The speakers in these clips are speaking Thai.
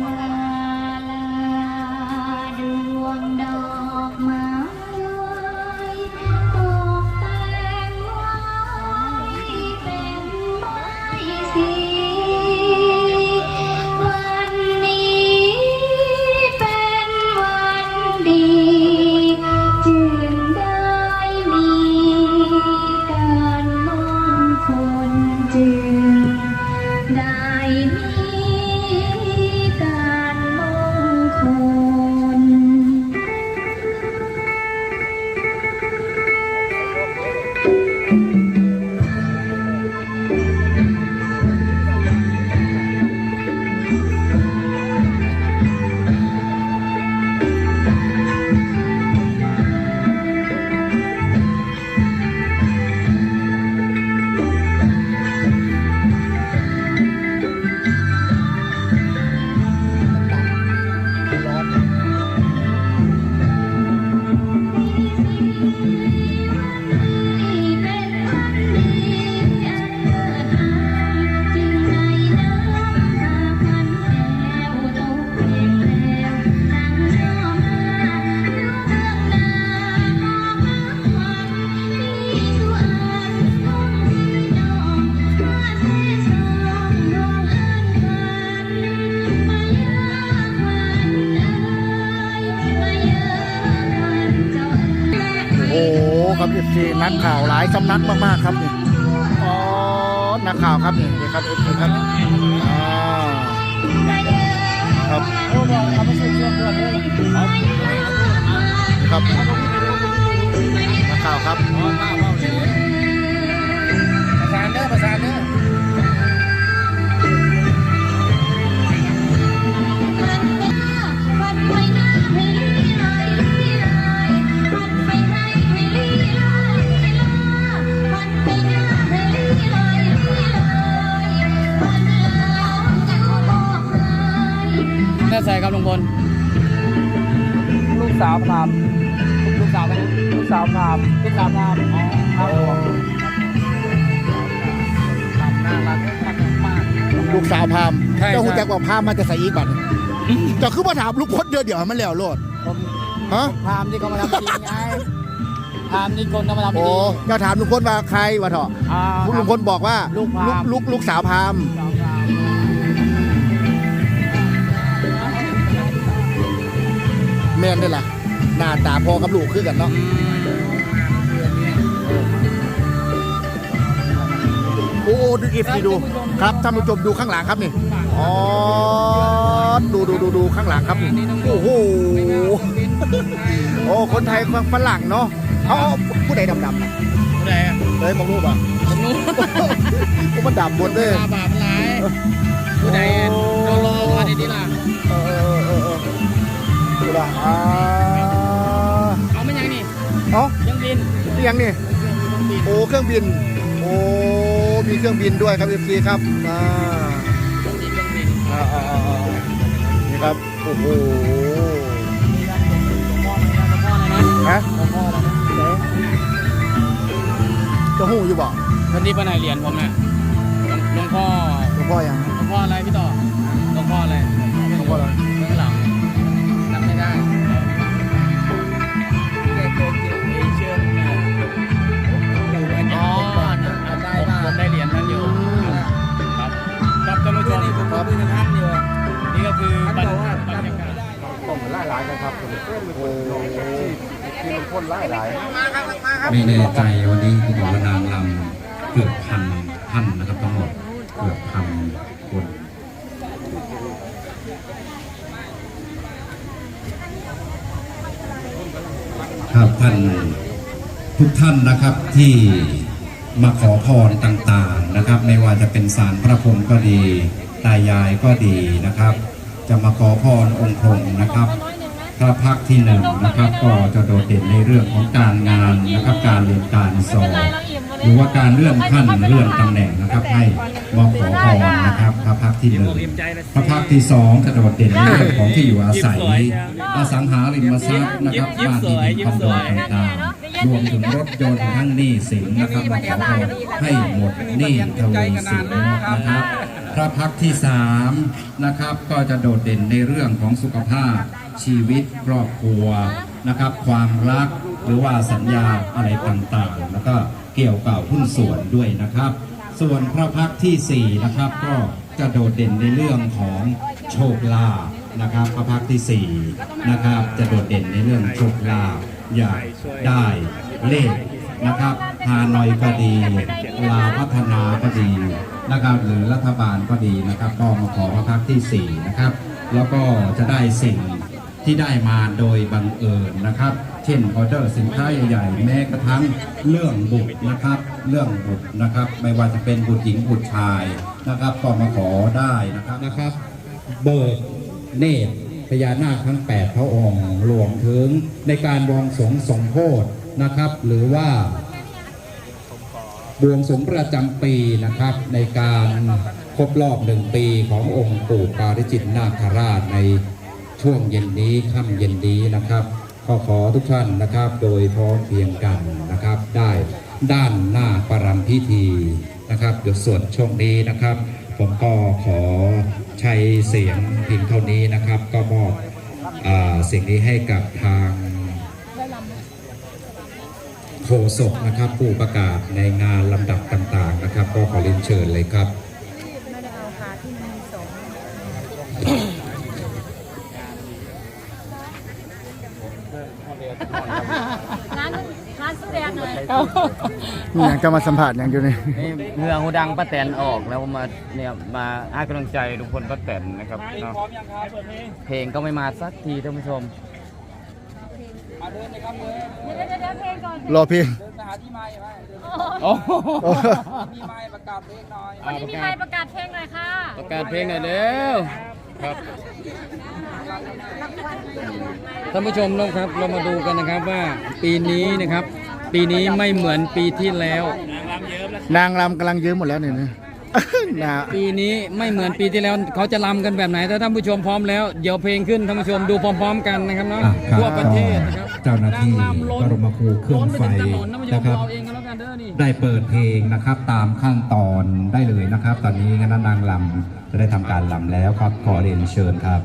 ล ซีนักข่าวหลายสำนักมากๆครับนี่อ๋อนักข่าวครับนี่นี่ครับเอฟซีครับอ่าครับครับนักข่าวครับามลูกสาวพรามอ๋อครับผมครับน่ารักมากลูกสาวพามใช่ เจ้าหูใช่จักว่าพามมาจะใส่อีกบัตรเจ้าคือมาถามลูกพดเดียวเดี๋ยวให้มันแล้วโลดผมฮะพรามที่เขามาทำจริงไงพรามนี่คนเขามาทำจโอ้ริงเจ้าถามลุงพลว่าใครวะเถอะอ่า ลุงพลบอกว่าลูกพราหมณ์ลูกลูกสาวพามสาวพรามแม่นได้ล่ะหน้าตาพอกับลูกคือกันเนาะโอ้ โหดูอีฟดีดูครับท่านผู้ชมดูข้างหลังครับนี่อ๋อดูดูดูดูข้างหลังครับโอ้โหโอ้คนไทยฝรั่งเนาะเอาเอาผู้ใดดำดำๆนะผู้ใดอะเลยมองรูปอะผมรู้กูมันดำบนเลยบาปมันร้ายผู้ใดโดนรอมาดีๆล่ะเออเออเออเออดูละอ่าเอาไม่ยังนี่เอ้ายังบินเรียงนี่โอ้เครื่องบินโอ้ มีเครื่องบินด้วยครับเอฟซีครับอ่ายังบินยังบินอ่าอ่าอ่าอ่านี่ครับโอ้โหนี่ครับหลวงพ่อนะหลวงพ่อนะนะฮะหลวงพ่อนะนะจะหูอยู่บ่วันนี้ไปไหนเหรียญผมเนี่ยหลวงพ่อหลวงพ่อยังหลวงพ่ออะไรพี่ต่อหลวงพ่ออะไรหลวงพ่ออะไร โอ้ที่มันพ่นไล่หลายไม่แน่ใจวันนี้คุณหมอระนางลำเกือบพันท่านนะครับทั้งหมดเกือบพันคนครับท่านทุกท่านนะครับที่มาขอพรต่างๆนะครับ ไม่ว่าจะเป็นสารพระพรหมก็ดี ตายายก็ดีนะครับ จะมาขอพรองค์พรหมนะครับ พระพักตร์ที่หนึ่งนะครับก็จะโดดเด่นในเรื่องของการงานนะครับการเรียนการสอนหรือว่าการเลื่อนขั้นเลื่อนตำแหน่งนะครับให้มาขอพรนะครับพระพักตร์ที่หนึ่งพระพักตร์ที่สองจะโดดเด่นในเรื่องของที่อยู่อาศัยอสังหาริมทรัพย์นะครับบ้านที่ดินคอนโดต่างๆรวมถึงรถยนต์ทั้งหนี้สินนะครับมาขอพรให้หมดหนี้ทวีสินนะครับพระพักตร์ที่สามนะครับก็จะโดดเด่นในเรื่องของสุขภาพ ชีวิตครอบครัวนะครับ ความรักหรือว่าสัญญาอะไรต่างๆ แล้วก็เกี่ยวกับหุ้นส่วนด้วยนะครับ ส่วนพระพักที่สี่นะครับก็จะโดดเด่นในเรื่องของโชคลาภนะครับ พระพักที่สี่นะครับ จะโดดเด่นในเรื่องโชคลาภอยากได้เลขนะครับฮานอยก็ดีลาวพัฒนาก็ดีนะครับหรือรัฐบาลก็ดีนะครับ ก็มาขอพระพักที่สี่นะครับ แล้วก็จะได้สิ่ง ที่ได้มาโดยบังเอิญนะครับ เช่นออเดอร์สินค้าใหญ่ๆแม้กระทั่งเรื่องบุตรนะครับ เรื่องบุตรนะครับ ไม่ว่าจะเป็นบุตรหญิงบุตรชายนะครับ ก็มาขอได้นะครับนะครับ เบิกเนตรพญานาคทั้ง 8 พระองค์รวมถึงในการบวงสงสมโพธนะครับ หรือว่าบวงสงประจำปีนะครับ ในการครบรอบหนึ่งปีขององค์ปู่ปาริจิตนาคราชใน ช่วงเย็นนี้ค่ำเย็นนี้นะครับก็ขอทุกท่านนะครับ โดยพร้อมเพียงกันนะครับ ได้ด้านหน้าประรำพิธีนะครับเดี๋ยวส่วนช่วงนี้นะครับ ผมก็ขอใช้เสียงเพียงเท่านี้นะครับ ก็มอบอาสิ่งนี้ให้กับทางโฆษกนะครับ ผู้ประกาศในงานลำดับต่างๆนะครับ ก็ขอเรียนเชิญเลยครับ ไม่ได้เอาขาที่มีสองร้านร้านสุดแดงเลย นี่ยังจะมาสัมผัสอย่างอยู่นี่นี่เมืองหูดังป้าแตนออกแล้วมาเนี่ยมาให้กำลังใจลุงพลป้าแตนนะครับเนาะเพลงก็ไม่มาสักทีท่านผู้ชมเดี๋ยวเดี๋ยวเดี๋ยวเพลงก่อนรอเพียงโอ้โหโอ้วันนี้มีไมค์ประกาศเพลงหน่อยค่ะ ประกาศเพลงหน่อยเร็วครับท่านผู้ชมนะครับเรามาดูกันนะครับว่าปีนี้นะครับ ปีนี้ไม่เหมือนปีที่แล้ว นางรำกำลังเยิ้มหมดแล้วเนี่ยนะ นะปีนี้ไม่เหมือนปีที่แล้วเขาจะรำกันแบบไหนถ้าท่านผู้ชมพร้อมแล้วเดี๋ยวเพลงขึ้นท่านผู้ชมดูพร้อม ๆ กันนะครับเนาะอะครับทั่วประเทศนะครับเจ้าหน้าที่งรำล้นบรมครูเครื่องไฟล้นปถึงถนนท่านผู้ชมนะครับ เอาเองกันแล้วกันเด้อนี่ ได้เปิดเพลงนะครับตามขั้นตอนได้เลยนะครับ ตอนนี้คณะนางลำจะได้ทำการลำแล้วครับขอเรียนเชิญครับ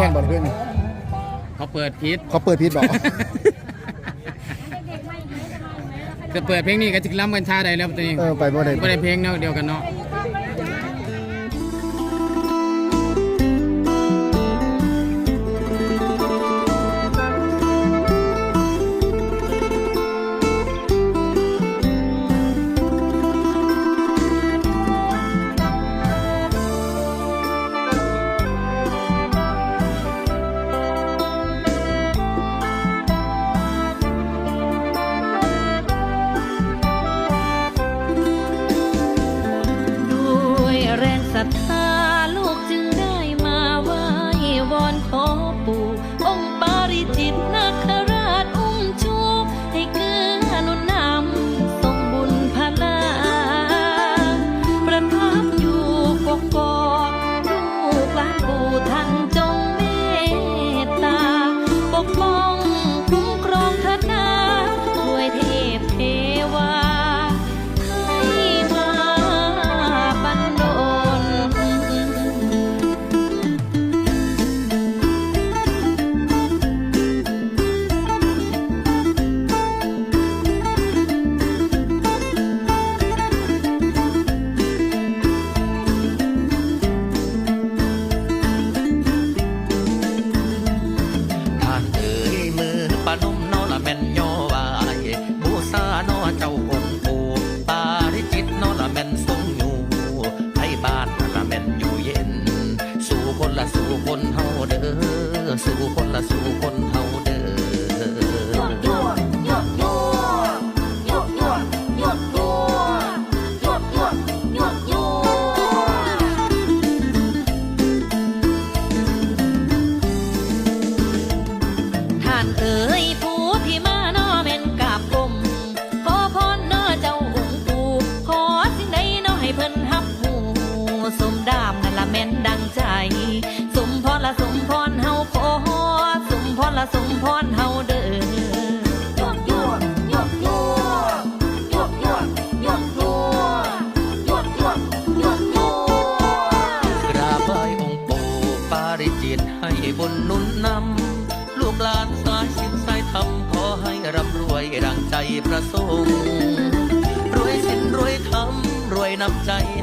ม่นบอลเพื่อนนี่เขาเปิดพิษเขาเปิดพิษบอก จะเปิดเพลงนี้ก็จะล้ำกันชาได้แล้วตัวนี้เออไปบ่ได้ไม่ได้เพลงเนาะเดียวกันเนาะ Arcauco.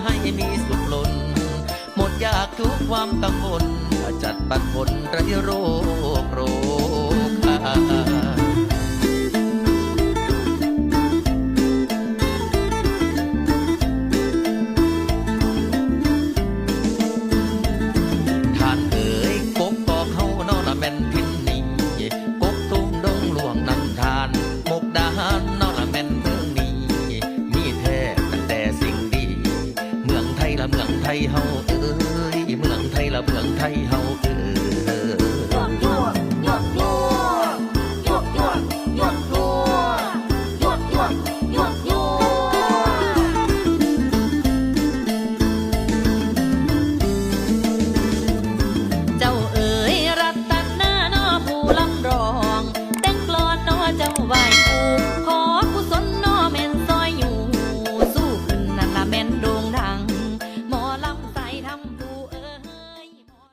ให้มีสุขล้น หมดอยากทุกความกังวลจัดปัดผลไรโรคโรคา